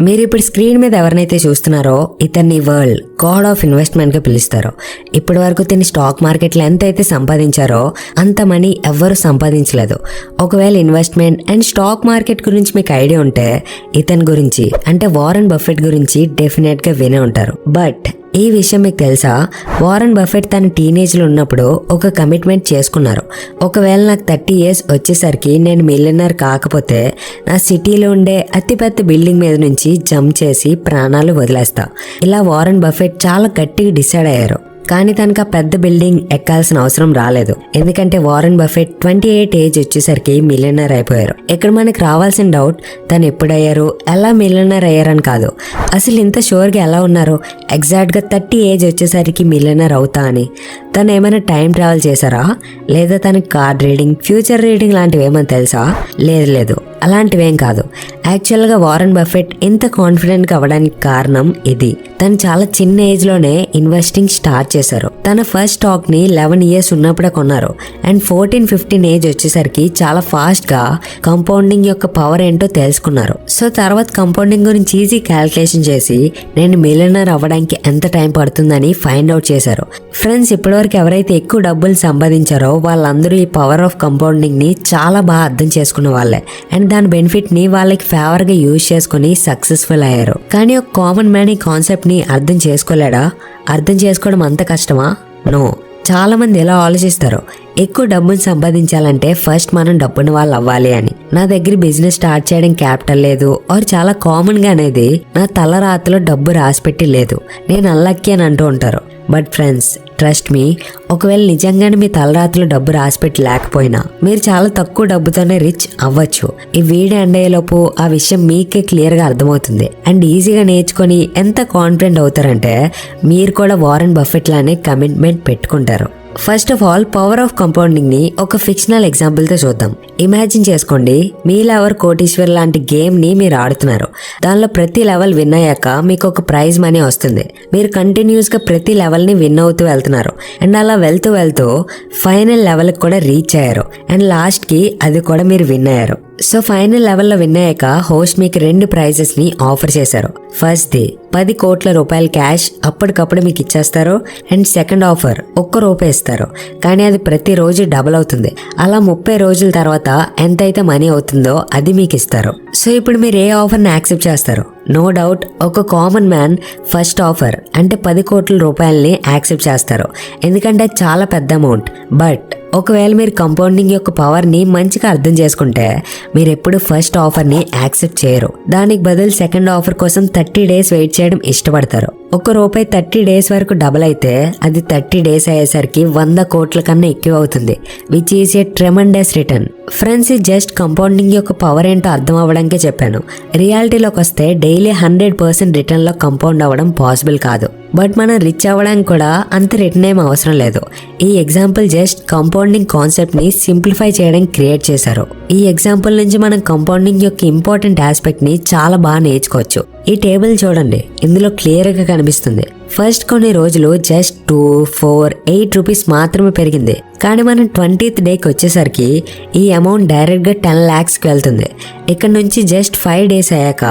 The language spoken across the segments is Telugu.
మీరు ఇప్పుడు స్క్రీన్ మీద ఎవరినైతే చూస్తున్నారో ఇతన్ని వరల్డ్ గాడ్ ఆఫ్ ఇన్వెస్ట్మెంట్గా పిలుస్తారు ఇప్పటి వరకు తిని స్టాక్ మార్కెట్లో ఎంత అయితే సంపాదించారో అంత మనీ ఎవ్వరు సంపాదించలేదు. ఒకవేళ ఇన్వెస్ట్మెంట్ అండ్ స్టాక్ మార్కెట్ గురించి మీకు ఐడియా ఉంటే ఇతని గురించి అంటే వారన్ బఫెట్ గురించి డెఫినెట్గా వినే ఉంటారు. బట్ ఈ విషయం మీకు తెలుసా? వారన్ బఫెట్ తన టీనేజ్లో ఉన్నప్పుడు ఒక కమిట్మెంట్ చేసుకున్నారు. ఒకవేళ నాకు థర్టీ ఇయర్స్ వచ్చేసరికి నేను మిలినర్ కాకపోతే నా సిటీలో ఉండే అతిపెద్ద బిల్డింగ్ మీద నుంచి జంప్ చేసి ప్రాణాలు వదిలేస్తా. ఇలా వారన్ బఫెట్ చాలా గట్టిగా డిసైడ్ అయ్యారు. కానీ తనకు ఆ పెద్ద బిల్డింగ్ ఎక్కాల్సిన అవసరం రాలేదు. ఎందుకంటే Warren Buffett twenty eight age వచ్చేసరికి మిలియనర్ అయిపోయారు. ఇక్కడ మనకు రావాల్సిన డౌట్ తను ఎప్పుడయ్యారు ఎలా మిలియనర్ అయ్యారని కాదు. అసలు ఇంత షోర్గా ఎలా ఉన్నారు ఎగ్జాక్ట్గా థర్టీ ఏజ్ వచ్చేసరికి మిలియనర్ అవుతా అని. తను ఏమైనా టైం ట్రావెల్ చేశారా? లేదా తనకి కార్డ్ రీడింగ్ ఫ్యూచర్ రీడింగ్ లాంటివి ఏమైనా తెలుసా? లేదు లేదు. అలాంటివేం కాదు. యాక్చువల్గా వారన్ బఫెట్ ఇంత కాన్ఫిడెంట్గా అవ్వడానికి కారణం ఇది. తను చాలా చిన్న ఏజ్లోనే ఇన్వెస్టింగ్ స్టార్ట్ చేశారు. తన ఫస్ట్ స్టాక్ని లెవెన్ ఇయర్స్ ఉన్నప్పుడే కొన్నారు. అండ్ ఫోర్టీన్ ఫిఫ్టీన్ ఏజ్ వచ్చేసరికి చాలా ఫాస్ట్గా కంపౌండింగ్ యొక్క పవర్ ఏంటో తెలుసుకున్నారు. సో తర్వాత కంపౌండింగ్ గురించి ఈజీ క్యాల్కులేషన్ చేసి నేను మిలినర్ అవ్వడానికి ఎంత టైం పడుతుందని ఫైండ్ అవుట్ చేశారు. ఫ్రెండ్స్ ఇప్పటివరకు ఎవరైతే ఎక్కువ డబ్బులు సంపాదించారో వాళ్ళందరూ ఈ పవర్ ఆఫ్ కంపౌండింగ్ని చాలా బాగా అర్థం చేసుకున్న వాళ్ళే. అండ్ దాని బెనిఫిట్ని వాళ్ళకి ఫేవర్గా యూజ్ చేసుకుని సక్సెస్ఫుల్ అయ్యారు. కానీ ఒక కామన్ మ్యాన్ ఈ కాన్సెప్ట్ ని అర్థం చేసుకోలేడా? అర్థం చేసుకోవడం అంత కష్టమా? నో. చాలామంది ఎలా ఆలోచిస్తారు? ఎక్కువ డబ్బును సంపాదించాలంటే ఫస్ట్ మనం డబ్బుని వాళ్ళు అవ్వాలి అని. నా దగ్గర బిజినెస్ స్టార్ట్ చేయడం క్యాపిటల్ లేదు. ఆర్ చాలా కామన్గా అనేది నా తల రాతలో డబ్బు రాసిపెట్టి లేదు. నేను అల్లక్కి అని అంటూ ఉంటారు. బట్ ఫ్రెండ్స్ ట్రస్ట్ మీ ఒకవేళ నిజంగానే మీ తలరాత్రులు డబ్బు రాసిపెట్టి లేకపోయినా మీరు చాలా తక్కువ డబ్బుతోనే రిచ్ అవ్వచ్చు. ఈ వీడియో ఎండ్ అయ్యేలోపు ఆ విషయం మీకే క్లియర్గా అర్థమవుతుంది. అండ్ ఈజీగా నేర్చుకొని ఎంత కాన్ఫిడెంట్ అవుతారంటే మీరు కూడా వారన్ బఫెట్ లానే కమిట్మెంట్ పెట్టుకుంటారు. First of all power of కంపౌండింగ్ని ఒక ఫిక్షనల్ ఎగ్జాంపుల్తో చూద్దాం. ఇమాజిన్ చేసుకోండి మీ లెవర్ కోటీశ్వర్ లాంటి గేమ్ని మీరు ఆడుతున్నారు. దానిలో ప్రతి లెవెల్ విన్ అయ్యాక మీకు ఒక ప్రైజ్ మనీ వస్తుంది. మీరు కంటిన్యూస్గా ప్రతి లెవెల్ని విన్ అవుతూ వెళ్తున్నారు. అండ్ అలా వెళ్తూ వెళ్తూ ఫైనల్ లెవెల్ కూడా రీచ్ అయ్యారు. అండ్ లాస్ట్కి అది కూడా మీరు విన్ అయ్యారు. సో ఫైనల్ లెవెల్లో విన్ అయ్యాక హోస్ట్ మీకు రెండు ప్రైజెస్ని ఆఫర్ చేశారు. ఫస్ట్ డే పది కోట్ల రూపాయల క్యాష్ అప్పటికప్పుడు మీకు ఇచ్చేస్తారు. అండ్ సెకండ్ ఆఫర్ ఒక్క రూపాయి ఇస్తారు. కానీ అది ప్రతిరోజు డబుల్ అవుతుంది. అలా ముప్పై రోజుల తర్వాత ఎంతైతే మనీ అవుతుందో అది మీకు ఇస్తారు. సో ఇప్పుడు మీరు ఏ ఆఫర్ని యాక్సెప్ట్ చేస్తారు? నో డౌట్ ఒక కామన్ మ్యాన్ ఫస్ట్ ఆఫర్ అంటే పది కోట్ల రూపాయలని యాక్సెప్ట్ చేస్తారు. ఎందుకంటే అది చాలా పెద్ద అమౌంట్. బట్ ఒకవేళ మీరు కంపౌండింగ్ యొక్క పవర్ని మంచిగా అర్థం చేసుకుంటే మీరు ఎప్పుడు ఫస్ట్ ఆఫర్ని యాక్సెప్ట్ చేయరు. దానికి బదులు సెకండ్ ఆఫర్ కోసం థర్టీ డేస్ వెయిట్ చేయడం ఇష్టపడతారు. ఒక రూపాయి థర్టీ డేస్ వరకు డబుల్ అయితే అది థర్టీ డేస్ అయ్యేసరికి వంద కోట్ల కన్నా ఎక్కువ అవుతుంది which is a tremendous return friends ఈ జస్ట్ కంపౌండింగ్ యొక్క పవర్ ఏంటో అర్థం అవ్వడానికే చెప్పాను. రియాలిటీలోకి వస్తే డైలీ హండ్రెడ్ పర్సెంట్ రిటర్న్లో కంపౌండ్ అవ్వడం పాసిబుల్ కాదు. బట్ మనం రిచ్ అవ్వడానికి కూడా అంత రిటర్న్ ఏం అవసరం లేదు. ఈ ఎగ్జాంపుల్ జస్ట్ కంపౌండింగ్ కాన్సెప్ట్ని సింప్లిఫై చేయడానికి క్రియేట్ చేశారు. ఈ ఎగ్జాంపుల్ నుంచి మనం కంపౌండింగ్ యొక్క ఇంపార్టెంట్ ఆస్పెక్ట్ని చాలా బాగా నేర్చుకోవచ్చు. ఈ టేబుల్ చూడండి. ఇందులో క్లియర్గా కనిపిస్తుంది. ఫస్ట్ కొన్ని రోజులు just two four eight rupees మాత్రమే పెరిగింది. కానీ మనం ట్వంటీత్ డేకి వచ్చేసరికి ఈ అమౌంట్ డైరెక్ట్గా టెన్ ల్యాక్స్కి వెళ్తుంది. ఇక్కడ నుంచి జస్ట్ ఫైవ్ డేస్ అయ్యాక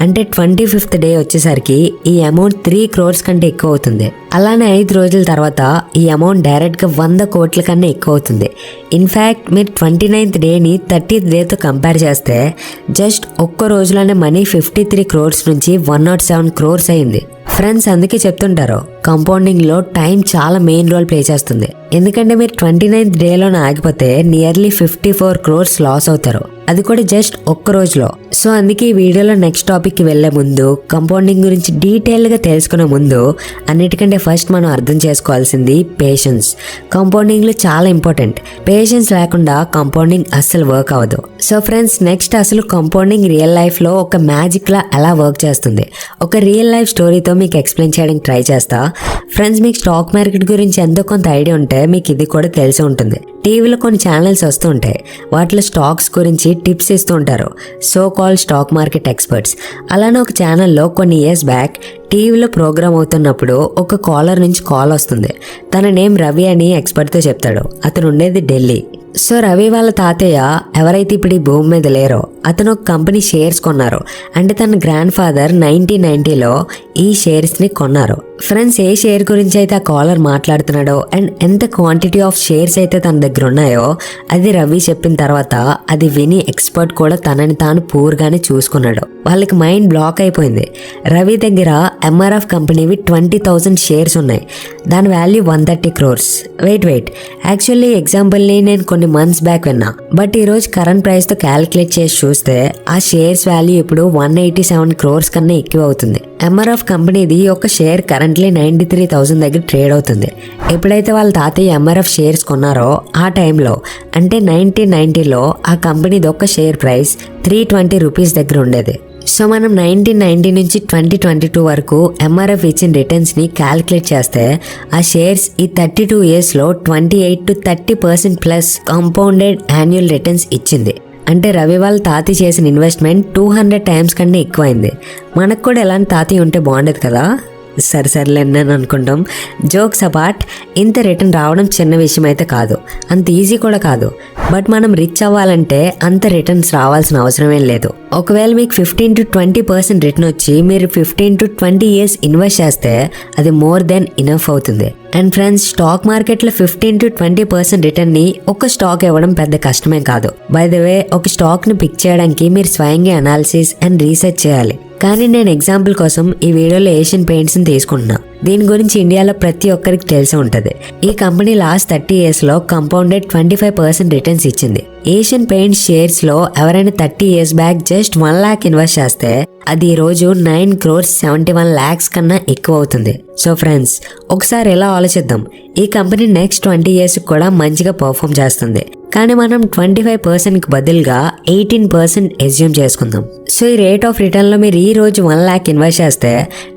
అంటే ట్వంటీ ఫిఫ్త్ డే వచ్చేసరికి ఈ అమౌంట్ త్రీ క్రోర్స్ కంటే ఎక్కువ అవుతుంది. అలానే ఐదు రోజుల తర్వాత ఈ అమౌంట్ డైరెక్ట్గా వంద కోట్ల కన్నా ఎక్కువ అవుతుంది. ఇన్ఫ్యాక్ట్ మీరు ట్వంటీ నైన్త్ డేని థర్టీత్ డేతో కంపేర్ చేస్తే జస్ట్ ఒక్క రోజులోనే మనీ ఫిఫ్టీ త్రీ క్రోర్స్ నుంచి వన్ నాట్ సెవెన్ క్రోర్స్ అయింది. ఫ్రెండ్స్ అందుకే చెప్తుంటారు కంపౌండింగ్లో టైం చాలా మెయిన్ రోల్ ప్లే చేస్తుంది. ఎందుకంటే మీరు ట్వంటీ నైన్త్ డేలోనే ఆగిపోతే nearly fifty four crores loss అవుతారు. అది కూడా జస్ట్ ఒక్క రోజులో. సో అందుకే ఈ వీడియోలో నెక్స్ట్ టాపిక్కి వెళ్ళే ముందు కంపౌండింగ్ గురించి డీటెయిల్గా తెలుసుకునే ముందు అన్నిటికంటే ఫస్ట్ మనం అర్థం చేసుకోవాల్సింది పేషెన్స్ కంపౌండింగ్లో చాలా ఇంపార్టెంట్ పేషెన్స్ లేకుండా కంపౌండింగ్ అస్సలు వర్క్ అవ్వదు. సో ఫ్రెండ్స్ నెక్స్ట్ అసలు కంపౌండింగ్ రియల్ లైఫ్లో ఒక మ్యాజిక్లా ఎలా వర్క్ చేస్తుంది? ఒక రియల్ లైఫ్ స్టోరీతో మీకు ఎక్స్ప్లెయిన్ చేయడానికి ట్రై చేస్తా. ఫ్రెండ్స్ మీకు స్టాక్ మార్కెట్ గురించి ఎంతో కొంత ఐడియా ఉంటే మీకు ఇది కూడా తెలిసి ఉంటుంది. టీవీలో కొన్ని ఛానల్స్ వస్తూ ఉంటాయి. వాటిలో స్టాక్స్ గురించి టిప్స్ ఇస్తూ ఉంటారు. So call stock market experts. అలానే ఒక ఛానల్లో కొన్ని ఇయర్స్ బ్యాక్ టీవీలో ప్రోగ్రామ్ అవుతున్నప్పుడు ఒక కాలర్ నుంచి కాల్ వస్తుంది. తన నేమ్ రవి అని ఎక్స్పర్ట్తో చెప్తాడు. అతను ఉండేది ఢిల్లీ. సో రవి వాళ్ళ తాతయ్య ఎవరైతే ఇప్పుడు ఈ భూమి మీద లేరో అతను ఒక కంపెనీ షేర్స్ కొన్నారు. అంటే తన గ్రాండ్ ఫాదర్ నైన్టీన్ నైన్టీలో ఈ షేర్స్ని కొన్నారు. ఫ్రెండ్స్ ఏ షేర్ గురించి అయితే ఆ కాలర్ మాట్లాడుతున్నాడో అండ్ ఎంత క్వాంటిటీ ఆఫ్ షేర్స్ అయితే తన దగ్గర ఉన్నాయో అది రవి చెప్పిన తర్వాత అది విని ఎక్స్పర్ట్ కూడా తనని తాను పూర్గానే చూసుకున్నాడు. వాళ్ళకి మైండ్ బ్లాక్ అయిపోయింది. రవి దగ్గర ఎంఆర్ఎఫ్ కంపెనీవి ట్వంటీ థౌజండ్ షేర్స్ ఉన్నాయి. దాని value one thirty crores wait wait actually ఎగ్జాంపుల్ని నేను కొన్ని మంత్స్ బ్యాక్ విన్నా. బట్ ఈరోజు కరెంట్ ప్రైస్తో క్యాలిక్యులేట్ చేసి చూస్తే ఆ షేర్స్ వాల్యూ ఇప్పుడు వన్ ఎయిటీ సెవెన్ క్రోర్స్ కన్నా ఎక్కువ అవుతుంది. ఎంఆర్ఎఫ్ కంపెనీది ఒక share current currently ninety three thousand దగ్గర ట్రేడ్ అవుతుంది. ఎప్పుడైతే వాళ్ళ తాతయ్య ఎంఆర్ఎఫ్ షేర్స్ కొన్నారో ఆ టైంలో అంటే నైన్టీన్ నైన్టీలో ఆ కంపెనీది ఒక్క share price three twenty rupees దగ్గర ఉండేది. సో మనం నైన్టీన్ నైన్టీ నుంచి ట్వంటీ ట్వంటీ టూ వరకు ఎంఆర్ఎఫ్ ఇచ్చిన రిటర్న్స్ని క్యాలిక్యులేట్ చేస్తే ఆ షేర్స్ ఈ థర్టీ టూ ఇయర్స్లో twenty eight to thirty percent plus compounded annual returns ఇచ్చింది. అంటే రవి వాళ్ళ తాతి చేసిన ఇన్వెస్ట్మెంట్ టూ హండ్రెడ్ టైమ్స్ కన్నా ఎక్కువైంది. మనకు కూడా ఎలాంటి తాతి ఉంటే బాగుండేది కదా? సరే సర్లేండి అని అనుకుంటాం. జోక్స్ అపార్ట్ ఇంత రిటర్న్ రావడం చిన్న విషయం అయితే కాదు. అంత ఈజీ కూడా కాదు. బట్ మనం రిచ్ అవ్వాలంటే అంత రిటర్న్స్ రావాల్సిన అవసరమేం లేదు. ఒకవేళ మీకు fifteen to twenty percent return వచ్చి మీరు fifteen to twenty years invest చేస్తే అది మోర్ దెన్ ఇనఫ్ అవుతుంది. అండ్ ఫ్రెండ్స్ స్టాక్ మార్కెట్లో ఫిఫ్టీన్ టు ట్వంటీ పర్సెంట్ రిటర్న్ని ఒక స్టాక్ ఇవ్వడం పెద్ద కష్టమే కాదు. బై ద వే ఒక స్టాక్ని పిక్ చేయడానికి మీరు స్వయంగా అనాలిసిస్ అండ్ రీసెర్చ్ చేయాలి. కానీ నేను ఎగ్జాంపుల్ కోసం ఈ వీడియోలో ఏషియన్ పెయింట్స్ని తీసుకుంటున్నా. దీని గురించి ఇండియాలో ప్రతి ఒక్కరికి తెలిసి ఉంటుంది. ఈ కంపెనీ లాస్ట్ థర్టీ ఇయర్స్లో compounded twenty five percent returns ఇచ్చింది. ఏషియన్ పెయింట్స్ షేర్స్లో ఎవరైనా thirty years back just one lakh invest చేస్తే అది ఈ రోజు nine crores seventy one lakhs కన్నా ఎక్కువ అవుతుంది. సో ఫ్రెండ్స్ ఒకసారి ఎలా ఆలోచిద్దాం? ఈ కంపెనీ నెక్స్ట్ ట్వంటీ ఇయర్స్ కూడా మంచిగా పర్ఫామ్ చేస్తుంది. కానీ మనం ట్వంటీ ఫైవ్ పర్సెంట్కి బదులుగా ఎయిటీన్ పర్సెంట్ ఎస్యూమ్ చేసుకుందాం. సో ఈ రేట్ ఆఫ్ రిటర్న్లో మీరు ఈ రోజు వన్ ల్యాక్ ఇన్వెస్ట్ చేస్తే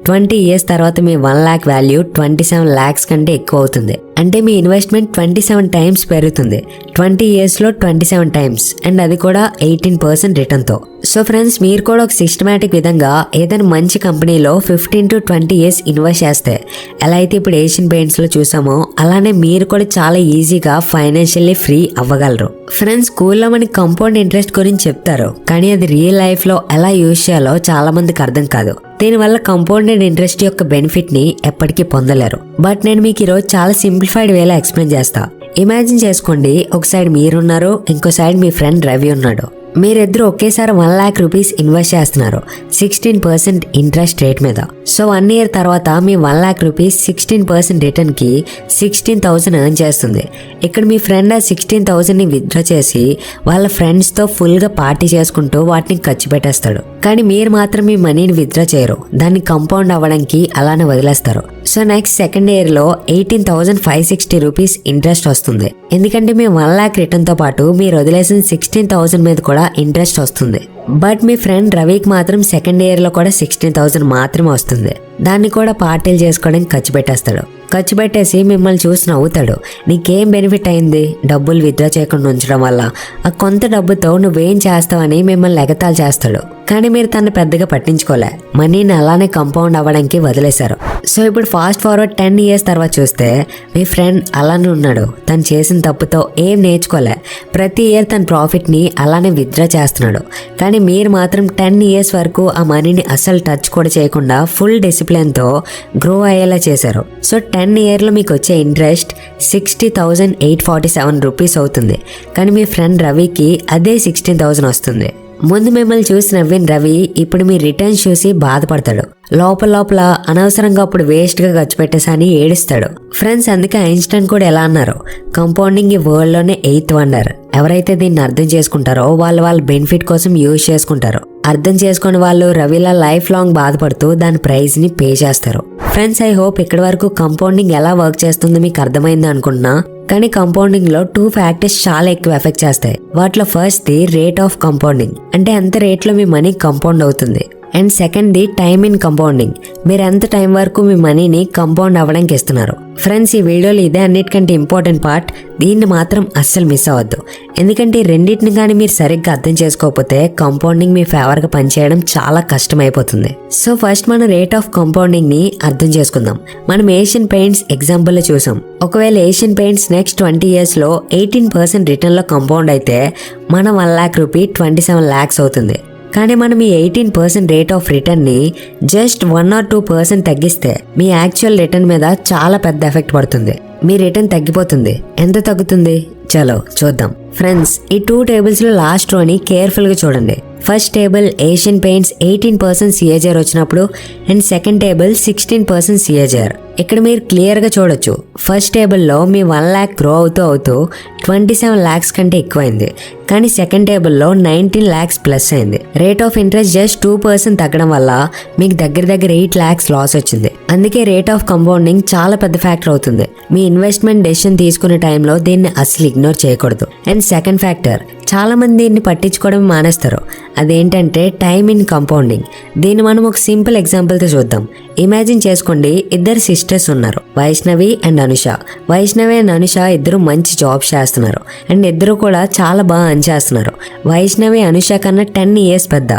ట్వంటీ ఇయర్స్ తర్వాత మీ one lakh value twenty seven lakhs కంటే ఎక్కువ అవుతుంది. అంటే మీ ఇన్వెస్ట్మెంట్ ట్వంటీ సెవెన్ టైమ్స్ పెరుగుతుంది. ట్వంటీ ఇయర్స్లో ట్వంటీ సెవెన్ టైమ్స్ అండ్ అది కూడా ఎయిటీన్ పర్సెంట్ రిటర్న్తో సో ఫ్రెండ్స్ మీరు కూడా ఒక సిస్టమేటిక్ విధంగా ఏదైనా మంచి కంపెనీలో fifteen to twenty years invest చేస్తే ఎలా అయితే ఇప్పుడు ఏషియన్ పెయింట్స్లో చూసామో అలానే మీరు కూడా చాలా ఈజీగా ఫైనాన్షియల్లీ ఫ్రీ అవ్వగలరు. ఫ్రెండ్స్ స్కూల్లో మనకి కంపౌండ్ ఇంట్రెస్ట్ గురించి చెప్తారు. కానీ అది రియల్ లైఫ్లో ఎలా యూజ్ చేయాలో చాలా మందికి అర్థం కాదు. దీనివల్ల కంపౌండెడ్ ఇంట్రెస్ట్ యొక్క బెనిఫిట్ని ఎప్పటికీ పొందలేరు. బట్ నేను మీకు ఈరోజు చాలా సింప్లిఫైడ్ వేలో ఎక్స్ప్లెయిన్ చేస్తా. ఇమాజిన్ చేసుకోండి ఒక సైడ్ మీరున్నారు ఇంకో సైడ్ మీ ఫ్రెండ్ రవి ఉన్నాడు. మీరిద్దరు ఒకేసారి వన్ ల్యాక్ రూపీస్ ఇన్వెస్ట్ చేస్తున్నారు. సిక్స్టీన్ పర్సెంట్ ఇంట్రెస్ట్ రేట్ మీద. సో వన్ ఇయర్ తర్వాత మీ one lakh rupees sixteen percent రిటర్న్కి sixteen thousand earn చేస్తుంది. ఇక్కడ మీ ఫ్రెండ్ ఆ సిక్స్టీన్ థౌసండ్ని విత్డ్రా చేసి వాళ్ళ ఫ్రెండ్స్తో ఫుల్గా పార్టీ చేసుకుంటూ వాటిని ఖర్చు పెట్టేస్తాడు. కానీ మీరు మాత్రం మీ మనీని విత్డ్రా చేయరు. దాన్ని కంపౌండ్ అవ్వడానికి అలానే వదిలేస్తారు. సో నెక్స్ట్ సెకండ్ ఇయర్లో eighteen thousand five sixty rupees interest వస్తుంది. ఎందుకంటే మీ వన్ ల్యాక్ రిటర్న్తో పాటు మీరు వదిలేసిన సిక్స్టీన్ థౌసండ్ మీద కూడా ఇంట్రెస్ట్ వస్తుంది. బట్ మీ ఫ్రెండ్ రవికి మాత్రం సెకండ్ ఇయర్లో కూడా సిక్స్టీన్ థౌసండ్ మాత్రమే వస్తుంది. దాన్ని కూడా పార్టీలు చేసుకోవడానికి ఖర్చు పెట్టేస్తాడు. ఖర్చు పెట్టేసి మిమ్మల్ని చూసి నవ్వుతాడు. నీకేం బెనిఫిట్ అయింది? డబ్బులు విత్డ్రా చేయకుండా ఉంచడం వల్ల. ఆ కొంత డబ్బుతో నువ్వేం చేస్తావని మిమ్మల్ని ఎగతాలు చేస్తాడు. కానీ మీరు తను పెద్దగా పట్టించుకోలే. మనీని అలానే కంపౌండ్ అవ్వడానికి వదిలేశారు. సో ఇప్పుడు ఫాస్ట్ ఫార్వర్డ్ టెన్ ఇయర్స్ తర్వాత చూస్తే మీ ఫ్రెండ్ అలానే ఉన్నాడు. తను చేసిన తప్పుతో ఏం నేర్చుకోలే. ప్రతి ఇయర్ తన ప్రాఫిట్ని అలానే విత్డ్రా చేస్తున్నాడు. కానీ మీరు మాత్రం టెన్ ఇయర్స్ వరకు ఆ మనీని అస్సలు టచ్ కూడా చేయకుండా ఫుల్ డిసిప్లిన్తో గ్రో అయ్యేలా చేశారు. సో టెన్ టెన్ ఇయర్లో మీకు వచ్చే interest sixty thousand eight forty seven rupees అవుతుంది. కానీ మీ ఫ్రెండ్ రవికి అదే సిక్స్టీన్ థౌజండ్ వస్తుంది. ముందు మిమ్మల్ని చూసి నవ్విన రవి ఇప్పుడు మీ రిటర్న్స్ చూసి బాధపడతాడు. లోపల లోపల అనవసరంగా అప్పుడు వేస్ట్గా ఖర్చు పెట్టేసని ఏడుస్తాడు. ఫ్రెండ్స్ అందుకే ఐన్స్టైన్ కూడా ఎలా అన్నారు? కంపౌండింగ్ ఈ వరల్డ్లోనే ఎయిత్ వండర్. ఎవరైతే దీన్ని అర్థం చేసుకుంటారో వాళ్ళు వాళ్ళ బెనిఫిట్ కోసం యూజ్ చేసుకుంటారు. అర్థం చేసుకుని వాళ్ళు రవిలా లైఫ్ లాంగ్ బాధపడుతూ దాని ప్రైజ్ని పే చేస్తారు. ఫ్రెండ్స్ ఐ హోప్ ఇక్కడి వరకు కంపౌండింగ్ ఎలా వర్క్ చేస్తుందో మీకు అర్థమైంది అనుకుంటున్నా. కానీ కంపౌండింగ్లో టూ ఫ్యాక్టర్స్ చాలా ఎక్కువ ఎఫెక్ట్ చేస్తాయి. వాటిలో first the rate of compounding అంటే ఎంత రేట్లో మీ మనీ కంపౌండ్ అవుతుంది. And second the time in compounding. మీరు ఎంత టైం వరకు మీ మనీని కంపౌండ్ అవ్వడానికి ఇస్తున్నారు ఫ్రెండ్స్ ఈ వీడియోలో ఇదే అన్నిటికంటే ఇంపార్టెంట్ పార్ట్. దీన్ని మాత్రం అస్సలు మిస్ అవ్వద్దు. ఎందుకంటే రెండింటిని కానీ మీరు సరిగ్గా అర్థం చేసుకోకపోతే కంపౌండింగ్ మీ ఫేవర్గా పనిచేయడం చాలా కష్టమైపోతుంది. సో ఫస్ట్ మనం రేట్ ఆఫ్ కంపౌండింగ్ని అర్థం చేసుకుందాం. మనం ఏషియన్ పెయింట్స్ ఎగ్జాంపుల్లో చూసాం. ఒకవేళ ఏషియన్ పెయింట్స్ నెక్స్ట్ ట్వంటీ ఇయర్స్లో ఎయిటీన్ పర్సెంట్ రిటర్న్లో కంపౌండ్ అయితే మన one lakh rupee twenty seven lakhs అవుతుంది. కానీ మనం ఈ eighteen percent rate of రిటర్న్ని just one or two percent తగ్గిస్తే మీ యాక్చువల్ రిటర్న్ మీద చాలా పెద్ద ఎఫెక్ట్ పడుతుంది. మీ రిటర్న్ తగ్గిపోతుంది. ఎంత తగ్గుతుంది? చలో చూద్దాం. ఫ్రెండ్స్ ఈ టూ టేబుల్స్లో లాస్ట్ రోని కేర్ఫుల్గా చూడండి. First table Asian Paints eighteen percent CAGR వచ్చినప్పుడు and second table sixteen percent CAGR ఇక్కడ మీరు క్లియర్గా చూడొచ్చు. ఫస్ట్ టేబుల్లో మీ వన్ ల్యాక్ గ్రో అవుతూ అవుతూ ట్వంటీ సెవెన్ ల్యాక్స్ కంటే ఎక్కువైంది. కానీ సెకండ్ టేబుల్లో నైన్టీన్ ల్యాక్స్ ప్లస్ అయింది. Rate of interest just two percent తగ్గడం వల్ల మీకు దగ్గర దగ్గర ఎయిట్ ల్యాక్స్ లాస్ వచ్చింది. అందుకే రేట్ ఆఫ్ కంపౌండింగ్ చాలా పెద్ద ఫ్యాక్టర్ అవుతుంది. మీ ఇన్వెస్ట్మెంట్ డెసిషన్ తీసుకునే టైంలో దీన్ని అసలు ఇగ్నోర్ చేయకూడదు. అండ్ సెకండ్ ఫ్యాక్టర్ చాలామంది దీన్ని పట్టించుకోవడం మానేస్తారు. అదేంటంటే టైమ్ ఇన్ కంపౌండింగ్. దీన్ని మనం ఒక సింపుల్ ఎగ్జాంపుల్తో చూద్దాం. ఇమాజిన్ చేసుకోండి ఇద్దరు సిస్టర్స్ ఉన్నారు. వైష్ణవి అండ్ అనుష. వైష్ణవి అండ్ అనుష ఇద్దరు మంచి జాబ్ చేస్తున్నారు. అండ్ ఇద్దరు కూడా చాలా బాగా అన్ చేస్తున్నారు. వైష్ణవి అనుష కన్నా టెన్ ఇయర్స్ పెద్ద.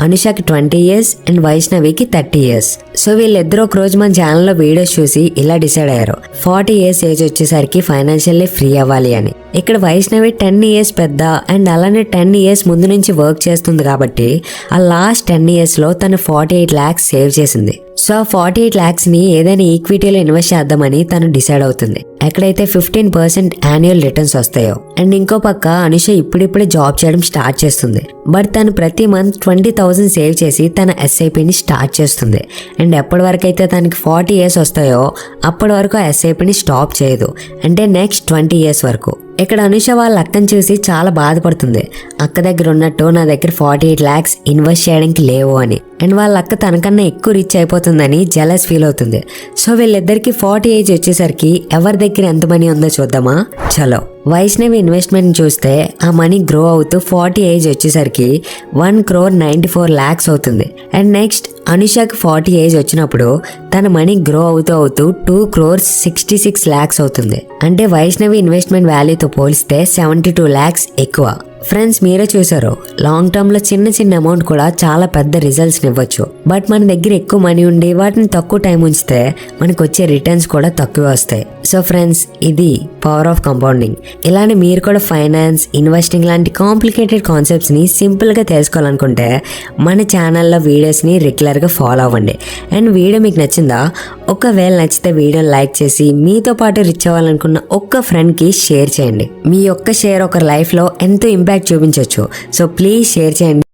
అనుషకి ట్వంటీ ఇయర్స్ అండ్ వైష్ణవికి థర్టీ ఇయర్స్. సో వీళ్ళిద్దరూ ఒక రోజు మన ఛానల్లో వీడియోస్ చూసి ఇలా డిసైడ్ అయ్యారు. ఫార్టీ ఇయర్స్ ఏజ్ వచ్చేసరికి ఫైనాన్షియల్లీ ఫ్రీ అవ్వాలి అని. ఇక్కడ వైష్ణవి టెన్ ఇయర్స్ పెద్ద అండ్ అలానే టెన్ ఇయర్స్ ముందు నుంచి వర్క్ చేస్తుంది కాబట్టి ఆ లాస్ట్ టెన్ ఇయర్స్లో తను ఫార్టీ ఎయిట్ ల్యాక్స్ సేవ్ చేసింది. సో ఆ ఫార్టీ ఎయిట్ ల్యాక్స్ని ఏదైనా ఈక్విటీలో ఇన్వెస్ట్ చేద్దామని తను డిసైడ్ అవుతుంది. ఎక్కడైతే ఫిఫ్టీన్ పర్సెంట్ యాన్యువల్ రిటర్న్స్ వస్తాయో. అండ్ ఇంకో పక్క అనుష ఇప్పుడిప్పుడే జాబ్ చేయడం స్టార్ట్ చేస్తుంది. బట్ తను ప్రతి మంత్ ట్వంటీ థౌసండ్ సేవ్ చేసి తన ఎస్ఐపిని స్టార్ట్ చేస్తుంది. అండ్ ఎప్పటి వరకు అయితే తనకి ఫార్టీ ఇయర్స్ వస్తాయో అప్పటి వరకు ఆ ఎస్ఐపిని స్టాప్ చేయదు. అంటే నెక్స్ట్ ట్వంటీ ఇయర్స్ వరకు. ఇక్కడ అనుష వాళ్ళ అక్కని చూసి చాలా బాధపడుతుంది. అక్క దగ్గర ఉన్నట్టు నా దగ్గర ఫార్టీ ఎయిట్ ల్యాక్స్ ఇన్వెస్ట్ చేయడానికి లేవు అని. అండ్ వాళ్ళ అక్క తనకన్నా ఎక్కువ రిచ్ అయిపోతుందని జలస్ ఫీల్ అవుతుంది. సో వీళ్ళిద్దరికి ఫార్టీ ఏజ్ వచ్చేసరికి ఎవరి దగ్గర ఎంత మనీ ఉందో చూద్దామా? చలో. వైష్ణవి ఇన్వెస్ట్మెంట్ చూస్తే ఆ మనీ గ్రో అవుతూ ఫార్టీ ఏజ్ వచ్చేసరికి one crore ninety four lakhs అవుతుంది. అండ్ నెక్స్ట్ అనుషాకి ఫార్టీ ఏజ్ వచ్చినప్పుడు తన మనీ గ్రో అవుతూ అవుతూ two crores sixty six lakhs అవుతుంది. అంటే వైష్ణవి ఇన్వెస్ట్మెంట్ వాల్యూతో పోలిస్తే సెవెంటీ టూ ల్యాక్స్ ఎక్కువ. ఫ్రెండ్స్ మీరే చూసారు లాంగ్ టర్మ్లో చిన్న చిన్న అమౌంట్ కూడా చాలా పెద్ద రిజల్ట్స్ ఇవ్వచ్చు. బట్ మన దగ్గర ఎక్కువ మనీ ఉండి వాటిని తక్కువ టైం ఉంచితే మనకు వచ్చే రిటర్న్స్ కూడా తక్కువ వస్తాయి. సో ఫ్రెండ్స్ ఇది పవర్ ఆఫ్ కంపౌండింగ్ ఇలానే మీరు కూడా ఫైనాన్స్ ఇన్వెస్టింగ్ లాంటి కాంప్లికేటెడ్ కాన్సెప్ట్స్ని సింపుల్గా తెలుసుకోవాలనుకుంటే మన ఛానల్లో వీడియోస్ని రెగ్యులర్గా ఫాలో అవ్వండి. అండ్ వీడియో మీకు నచ్చిందా? ఒకవేళ నచ్చితే వీడియోని లైక్ చేసి మీతో పాటు రిచ్ అవ్వాలనుకున్న ఒక్క ఫ్రెండ్కి షేర్ చేయండి. మీ ఒక్క షేర్ ఒక లైఫ్లో ఎంతో ఇంపాక్ట్ ఫీడ్బ్యాక్ చూపించవచ్చు సో ప్లీజ్ షేర్ చేయండి